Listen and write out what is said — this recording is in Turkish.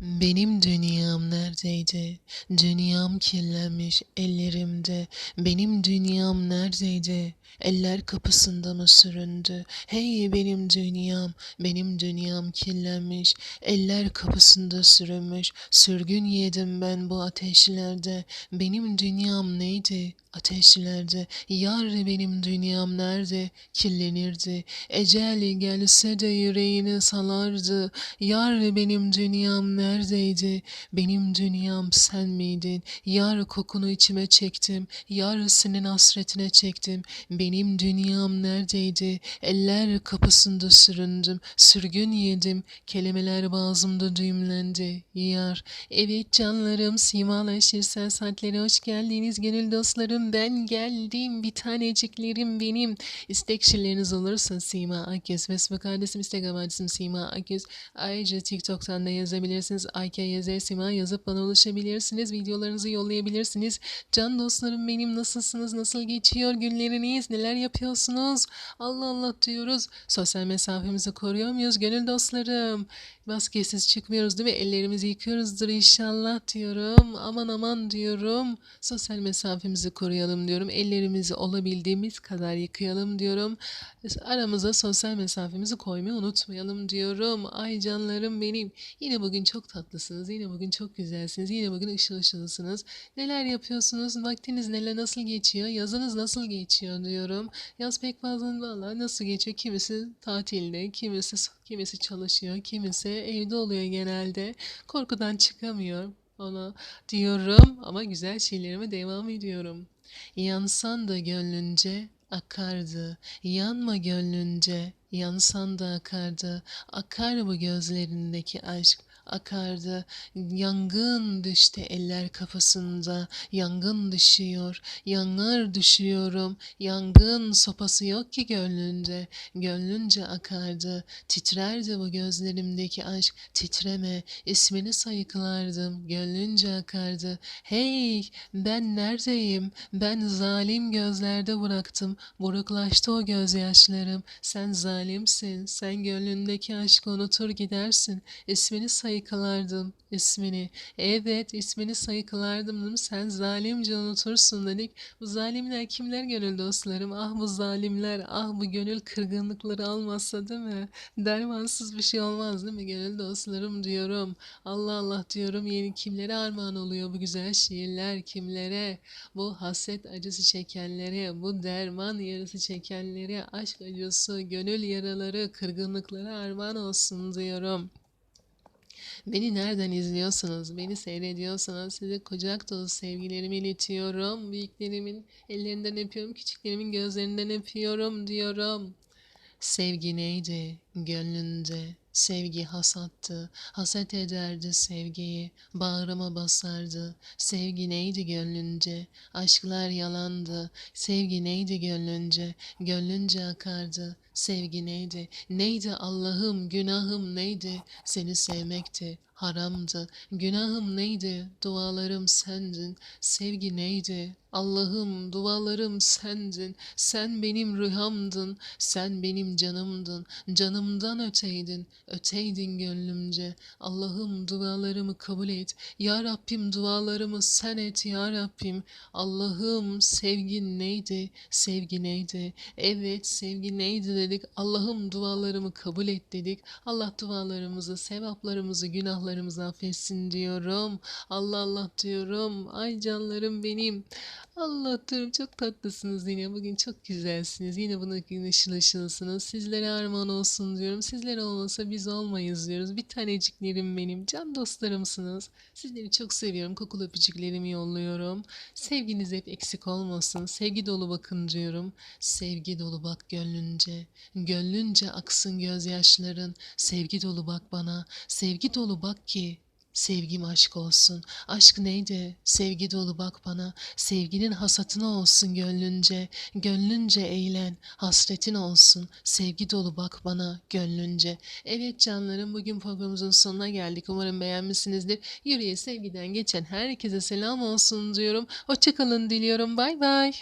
Benim dünyam neredeydi? Dünyam kirlenmiş ellerimde. Benim dünyam neredeydi? Eller kapısında mı süründü? Hey benim dünyam, benim dünyam kirlenmiş. Eller kapısında sürünmüş. Sürgün yedim ben bu ateşlerde. Benim dünyam neydi? Ateşlerde. Yar benim dünyam nerede? Kirlenirdi. Ecel gelse de yüreğini salardı. Yar benim dünyam neredeydi? Benim dünyam sen miydin? Yar kokunu içime çektim. Yar senin hasretine çektim. Benim dünyam neredeydi? Eller kapısında süründüm. Sürgün yedim. Kelimeler boğazımda düğümlendi. Yar. Evet canlarım, simalaşırsan saatleri hoş geldiniz gönül dostlarım. Ben geldim. Bir taneciklerim benim. İstekçileriniz olursa Sima Akyüz. Facebook adresim, Instagram adresim Sima Akyüz. Ayrıca TikTok'tan da yazabilirsiniz. AKYZ Sima yazıp bana ulaşabilirsiniz. Videolarınızı yollayabilirsiniz. Can dostlarım benim nasılsınız? Nasıl geçiyor günleriniz? Neler yapıyorsunuz? Allah Allah diyoruz. Sosyal mesafemizi koruyor muyuz gönül dostlarım? Maskesiz çıkmıyoruz değil mi? Ellerimizi yıkıyoruzdur inşallah diyorum. Aman aman diyorum. Sosyal mesafemizi koruyalım diyorum. Ellerimizi olabildiğimiz kadar yıkayalım diyorum. Aramıza sosyal mesafemizi koymayı unutmayalım diyorum. Ay canlarım benim. Yine bugün çok tatlısınız. Yine bugün çok güzelsiniz. Yine bugün ışıl ışılsınız. Neler yapıyorsunuz? Vaktiniz neler nasıl geçiyor? Yazınız nasıl geçiyor diyorum. Yaz pek fazla valla nasıl geçiyor? Kimisi tatilde, kimisi kimisi çalışıyor, kimisi evde oluyor genelde. Korkudan çıkamıyor ona diyorum ama güzel şeylerime devam ediyorum. Yansan da gönlünce akardı. Yanma gönlünce, yansan da akardı. Akar bu gözlerindeki aşk, akardı. Yangın düştü eller kafasında. Yangın düşüyor. Yanar düşüyorum. Yangın sopası yok ki gönlünde. Gönlünce akardı. Titrerdi bu gözlerimdeki aşk. Titreme. ismini sayıklardım. Gönlünce akardı. Hey ben neredeyim? Ben zalim gözlerde bıraktım. Buruklaştı o gözyaşlarım. Sen zalimsin. Sen gönlündeki aşkı unutur gidersin. İsmini sayıklardım. İsmini. Evet ismini sayıklardım. Sen zalimce unutursun dedik. Bu zalimler kimler gönül dostlarım? Ah bu zalimler. Ah bu gönül kırgınlıkları almazsa değil mi? Dermansız bir şey olmaz değil mi gönül dostlarım diyorum. Allah Allah diyorum yeni kimlere armağan oluyor bu güzel şiirler kimlere? Bu hasret acısı çekenlere, bu derman yarısı çekenlere, aşk acısı, gönül yaraları, kırgınlıklara armağan olsun diyorum. Beni nereden izliyorsanız, beni seyrediyorsanız size kucak dolu sevgilerimi iletiyorum. Büyüklerimin ellerinden öpüyorum, küçüklerimin gözlerinden öpüyorum diyorum. Sevgi neydi gönlünde? Sevgi hasattı, haset ederdi sevgiyi, bağrıma basardı. Sevgi neydi gönlünce, aşklar yalandı. Sevgi neydi gönlünce, gönlünce akardı. Sevgi neydi, neydi Allah'ım, günahım neydi? Seni sevmekti, haramdı. Günahım neydi, dualarım sendin. Sevgi neydi, Allah'ım dualarım sendin. Sen benim rühamdın, sen benim canımdın. Canımdan öteydin, öteydin gönlümce. Allah'ım dualarımı kabul et. Ya Rabbim dualarımı sen et ya Rabbim. Allah'ım sevgin neydi? Sevgi neydi? Evet sevgi neydi dedik. Allah'ım dualarımı kabul et dedik. Allah dualarımızı, sevaplarımızı, günahlarımızı affetsin diyorum. Allah Allah diyorum. Ay canlarım benim. Allah çok tatlısınız yine. Bugün çok güzelsiniz. Yine buna gün ışıl ışılsınız. Sizlere armağan olsun diyorum. Sizler olmasa biz olmayız diyoruz. Bir taneciklerim benim. Can dostlarımsınız. Sizleri çok seviyorum. Kokulu öpücüklerimi yolluyorum. Sevginiz hep eksik olmasın. Sevgi dolu bakın diyorum. Sevgi dolu bak gönlünce. Gönlünce aksın gözyaşların. Sevgi dolu bak bana. Sevgi dolu bak ki Sevgim aşk olsun. Aşk neydi? Sevgi dolu bak bana. Sevginin hasatına olsun gönlünce. Gönlünce eğlen. Hasretin olsun. Sevgi dolu bak bana gönlünce. Evet canlarım bugün programımızın sonuna geldik. Umarım beğenmişsinizdir. Yüreğe sevgiden geçen herkese selam olsun diyorum. Hoşçakalın diliyorum. Bay bay.